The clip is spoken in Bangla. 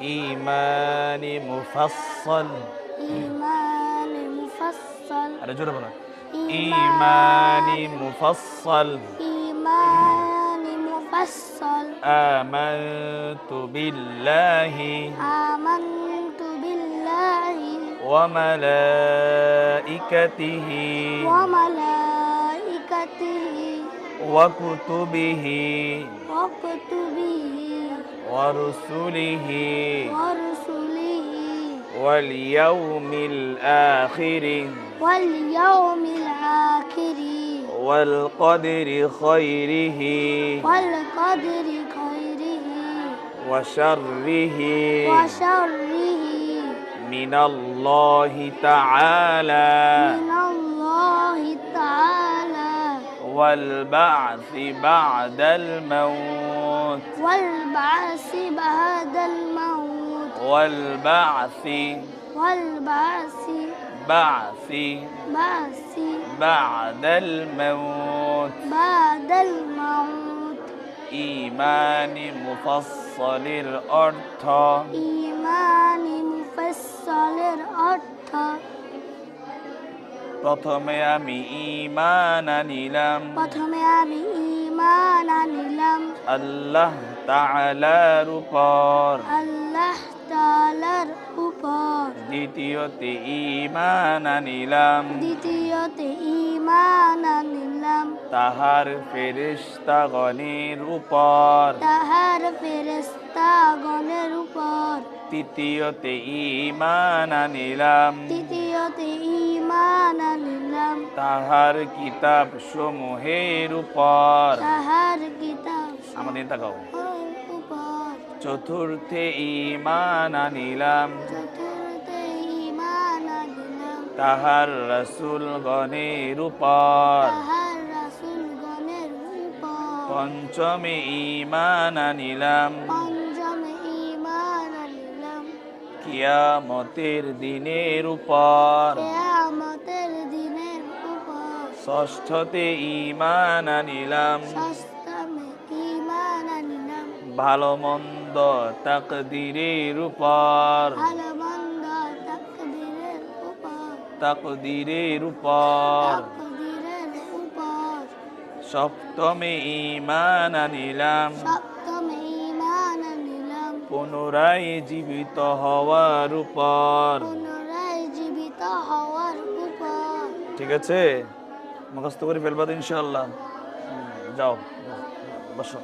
إيمان مفصل. إيمان مفصل. أنا جرب أنا إيمان مفصل. إيمان مفصل. آمنت بالله. آمنت بالله. وملائكته. وملائكته. وكتبه وكتبه ورسله ورسله واليوم الآخر واليوم الآخر والقدر خيره والقدر خيره وشره وشره من الله تعالى من الله تعالى والبعث بعد الموت. والبعث بعد الموت. والبعث والبعث بعث بعث بعد الموت. بعد الموت. إيمان مفصل الأرض. إيمان مفصل الأرض. প্রথমে আমি ইমান আনিলাম। প্রথমে আমি ইমান আনিলাম। আল্লাহ তাআলার উপর। আল্লাহ তাআলার উপর। দ্বিতীয়তে ইমান আনিলাম। দ্বিতীয়তে ঈমান আনিলাম। তাহার ফেরেশতাগণের উপর। তাহার ফেরেশতাগণের উপর। তৃতীয়তে ইমান আনিলাম। আনিলাম তাহার কিতাব সমূহের উপর তাহার কিতাব আমাদের তাকাও। চতুর্থে ইমান আনিলাম। চতুর্থে ঈমান আনিলাম। তাহার রসুল গণের উপর তাহার রাসূলগণের উপর পঞ্চমে পঞ্চমে আনিলাম। কিয়ামতের দিনের উপর। কিয়ামতের দিনের উপর। ষষ্ঠতে ঈমান আনিলাম। ষষ্ঠমে ঈমান আনিলাম। ভালো মন্দ তাকদিরের উপর। ভালো মন্দ তাকদীরের উপর। তাকদিরের উপর। সপ্তমে ঈমান আনিলাম। সপ্তমে আনিলাম পুনরায় জীবিত হওয়ার উপর। পুনরায় জীবিত হওয়ার উপর। ঠিক আছে? মুখস্ত করে ফেলবা তো ইনশাল্লাহ যাও। বসো।